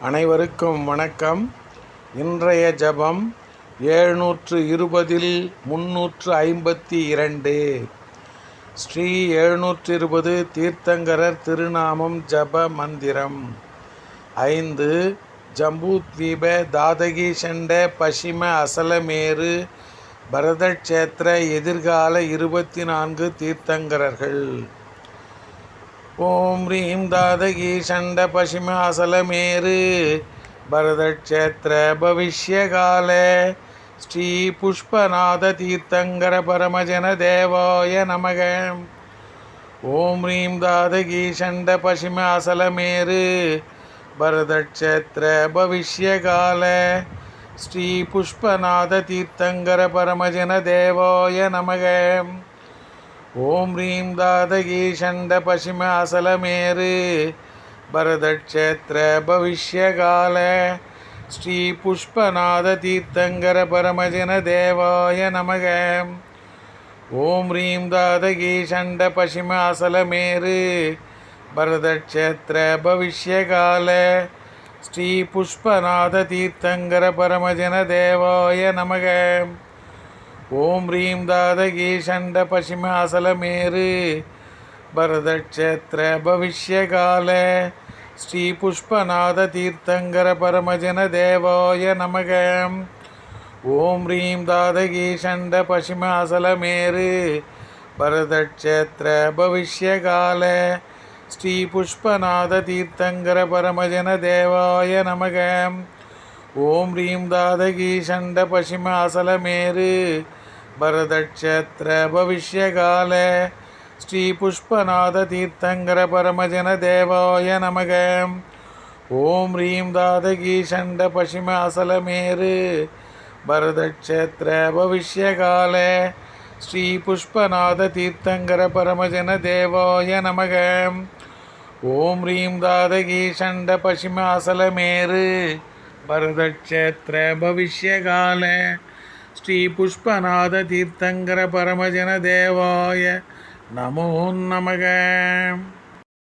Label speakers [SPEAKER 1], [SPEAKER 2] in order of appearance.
[SPEAKER 1] அனைவருக்கும் வணக்கம். இன்றைய ஜபம் எழுநூற்று இருபதில் முன்னூற்று ஐம்பத்தி இரண்டு. ஸ்ரீ எழுநூற்று இருபது தீர்த்தங்கரர் திருநாமம் ஜப மந்திரம். ஐந்து ஜம்பூத்வீப தாதகி ஷண்ட பசிம அசலமேரு பரதக்ஷேத்திர எதிர்கால இருபத்தி நான்கு தீர்த்தங்கரர்கள். ஓம் ரீம் தாதகி சண்ட பசிமாசலமேரு பரதக்ஷேத்திர பவிஷ்யகால. ஸ்ரீ புஷ்பநாத தீர்த்தங்கர பரமஜன தேவாய நமக. ஓம் ரீம் தாதகி சண்ட பசிமாசலமேரு பரதக்ஷேத்திர பவிஷ்யகால. ஸ்ரீ புஷ்பநாத தீர்த்தங்கர பரமஜன தேவாய நமக. ஓம் ரீம் தாதகி ஷண்ட பசிம அசலமேரு பரதக்ஷேத்திர பவிஷ்யகால. ஸ்ரீ புஷ்பநாத தீர்த்தங்கர பரமஜன தேவாய நமக. ஓம் ரீம் தாதகி ஷண்ட பசிம அசலமேரு பரதக்ஷேத்திர பவிஷ்யகால. ஸ்ரீ புஷ்பநாத தீர்த்தங்கர பரமஜன தேவாய நமக. ஓம் ரீம் தாதகி சண்ட பசிம அசலமேரு பரதக்ஷேத்திர பவிஷ்யகால ஸ்ரீ புஷ்பநாத தீர்த்தங்கர பரமஜன தேவாய நமக. ஓம் ரீம் தாதகி சண்ட பசிம அசலமேரு பரதக்ஷேத்திர பவிஷ்யகால ஸ்ரீ புஷ்பநாத தீர்த்தங்கர பரமஜன தேவாய நமகம் ஓம் ரீம் தாதகி சண்ட பசிம அசலமேரு பரதக்ஷேத்திர பவிஷ்யகால. ஸ்ரீ புஷ்பநாத தீர்த்தங்கர பரமஜன தேவாய நமக. ஓம் ரீம் தாதகி சண்ட பசிம அசலமேரு பரதக்ஷேத்திர பவிஷ்யகால. ஸ்ரீ புஷ்பநாத தீர்த்தங்கர பரமஜன தேவாய நமக. ஓம் ரீம் தாதகி சண்ட பசிம அசலமேரு பரதக்ஷேத்திர பவிஷ்யகால ஸ்ரீ புஷ்பநாத